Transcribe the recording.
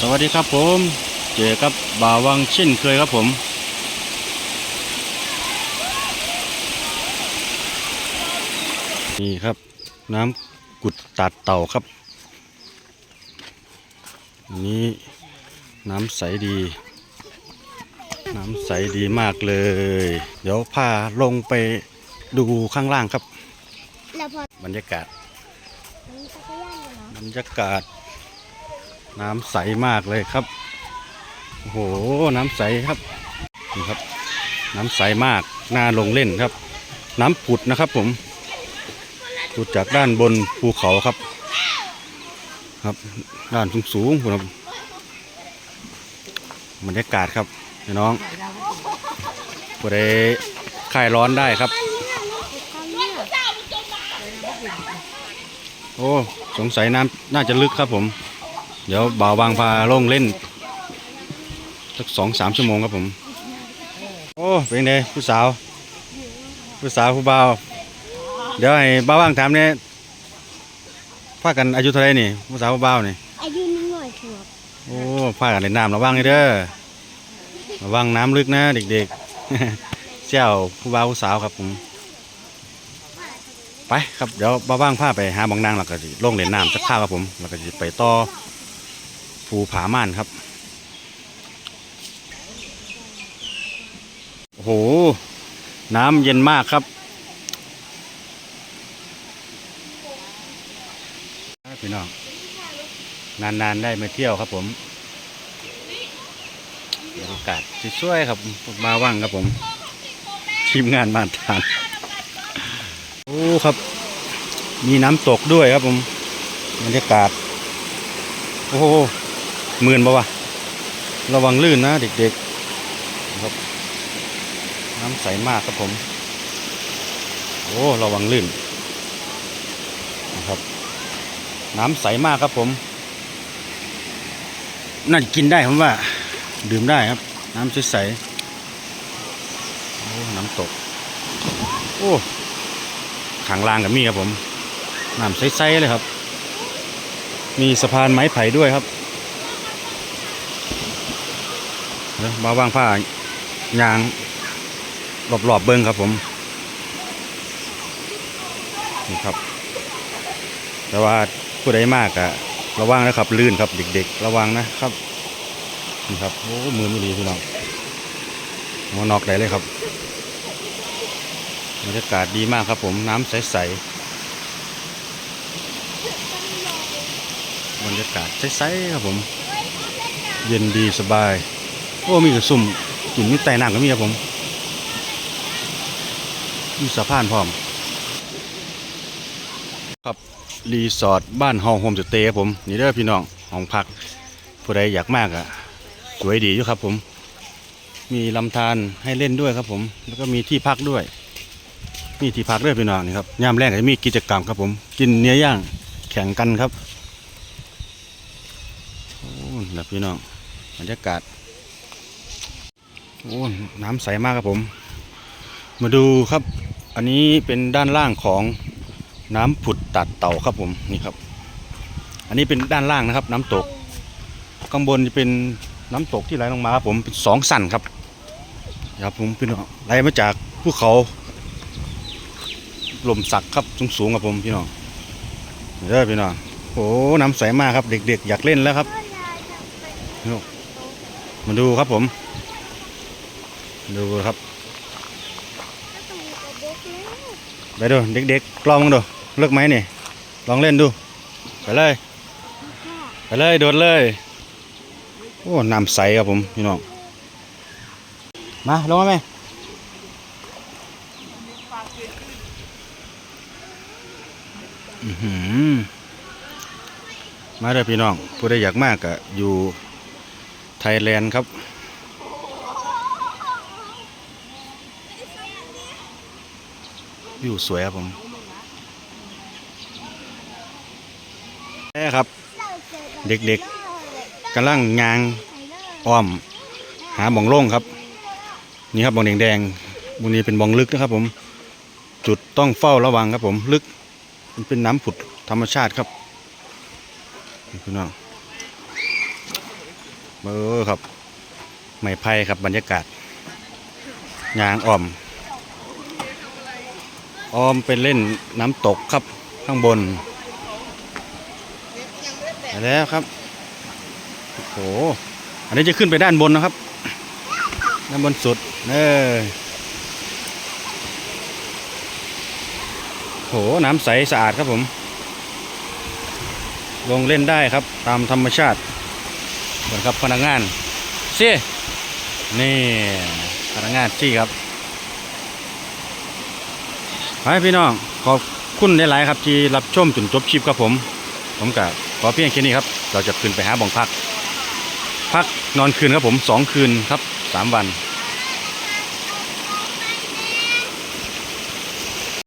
สวัสดีครับผม เจอกับบ่าววังเช่นเคยครับผม นี่ครับ น้ำกุดตัดเต่าครับ นี่น้ำใสดี น้ำใสดีมากเลย เดี๋ยวพาลงไปดูข้างล่างครับแล้วพอบรรยากาศมันจักรยานกันเนาะบรรยากาศ น้ำใสมากเลยครับ โอ้โห น้ำใสครับนี่ครับ น้ำใสมาก น่าลงเล่นครับ น้ำผุดนะครับผมผุดจากด้านบนภูเขาครับ ครับ ด้านสูงสูงๆครับบรรยากาศครับพี่น้องผู้ใดคลายร้อนได้ครับ โอ้ สงสัยน้ำน่าจะลึกครับผม เดี๋ยวบ่าววางพาลงเล่นสักสองสามชั่วโมงครับผม โอ้เป็นไงผู้สาว ผู้สาวผู้บ่าว เดี๋ยวให้บ่าวว่างถามเนี่ยพากันอายุเท่าไหรนี่ ผู้สาวผู้บ่าวนี่ อายุนิดหน่อยขวบโอ้พากันเล่นน้ำระวังให้เด้อระวังน้ำลึกนะเด็กๆ เจ้าผู้บ่าวผู้สาวครับผมไปครับเดี๋ยวบ้าว่างพาไปหาบองนางแล้วก็สิลงเล่นน้ำสักข้าวครับผมแล้วก็จะไปต่อ ภูผาม่านครับ โอ้โห น้ำเย็นมากครับ พี่น้อง นาน ๆ ได้มาเที่ยวครับผมบรรยากาศช่วยๆครับ มาว่างครับผม ทีมงานมาทาน โอ้ครับ มีน้ำตกด้วยครับผมบรรยากาศ โอ้โหมื่นปะวะระวังลื่นนะ เด็กๆครับ น้ำใสมากครับผม โอ้ระวังลื่นนะครับ น้ำใสมากครับผม น่าจะกินได้ผมว่า ดื่มได้ครับ น้ำใสๆโอ้น้ำตก โอ้ขางลางกับมีครับผมน้ำใสๆเลยครับ มีสะพานไม้ไผ่ด้วยครับเดี๋ยว มาว่างผ้ายางรอบๆเบิ้งครับผมนี่ครับ แต่ว่าผู้ใดมากอะระวังนะครับ ลื่นครับเด็ก ๆ ระวังนะครับนี่ครับโอ้มือไม่ดีพี่น้องหัวนอกได้เลยครับบรรยากาศดีมากครับผมน้ำใสๆบรรยากาศใสๆครับผม เย็นดีสบาย โอ้มีกระสุ่มกินมีไต่น้ำก็มีครับผมมีสะพานพร้อม ครับรีสอร์ทบ้านเฮาโฮมสเตย์ครับผม นี่เด้อพี่น้องห้องพักผู้ใดอยากมากอะสวยดีอยู่ครับผม มีลำธารให้เล่นด้วยครับผม แล้วก็มีที่พักด้วยมีที่พักด้วยพี่น้องนี่ครับยามแรกจะมีกิจกรรมครับผม กินเนื้อย่างแข่งกันครับโอ้นะพี่น้องบรรยากาศ โอ้น้ำใสมากครับผม มาดูครับ อันนี้เป็นด้านล่างของน้ำผุดตัดเต่าครับผมนี่ครับ อันนี้เป็นด้านล่างนะครับ น้ำตก ข้างบนจะเป็นน้ำตกที่ไหลลงมาครับผมเป็นสองสั่นครับครับผมพี่น้องไหลมาจากภูเขาลมสักครับสูงสูงๆครับผมพี่น้องเด้อพี่น้องโอ้น้ำใสมากครับ เด็กๆ อยากเล่นแล้วครับพี่น้องมาดูครับผม ดูครับ ไปดูเด็กๆลองดูเลิกไหมนี่ลองเล่นดู ไปเลย ไปเลยโดดเลย โอ้น้ำใสครับผมพี่น้อง มาลงมาไหมอื้อหือมาเด้อพี่น้อง ผู้ใดอยากมากก็อยู่ไทยแลนด์ครับ วิวสวยครับผมแม่ครับ เด็กๆกำลังยางอ้อม หาบ่องโล่งครับ นี่ครับบ่องแดงๆบุนี้เป็นบ่องลึกนะครับผม จุดต้องเฝ้าระวังครับผมลึก มันเป็นน้ำผุดธรรมชาติครับพี่น้องเออครับ ไม้ไผ่ครับบรรยากาศยางอ่อม อ้อมไปเล่นน้ำตกครับข้างบนไปแล้วครับโอ้โหอันนี้จะขึ้นไปด้านบนนะครับ ด้านบนสุดเออโหน้ำใสสะอาดครับผม ลงเล่นได้ครับตามธรรมชาติเหมือนครับพนักงานซี่นี่พนักงานซี่ครับ ไปพี่น้องขอบคุณหลายๆครับที่รับชมจนจบคลิปครับผม ผมกับขอเพียงแค่นี้ครับ เราจะขึ้นไปหาบ่องพัก พักนอนคืนครับผมสองคืนครับสามวัน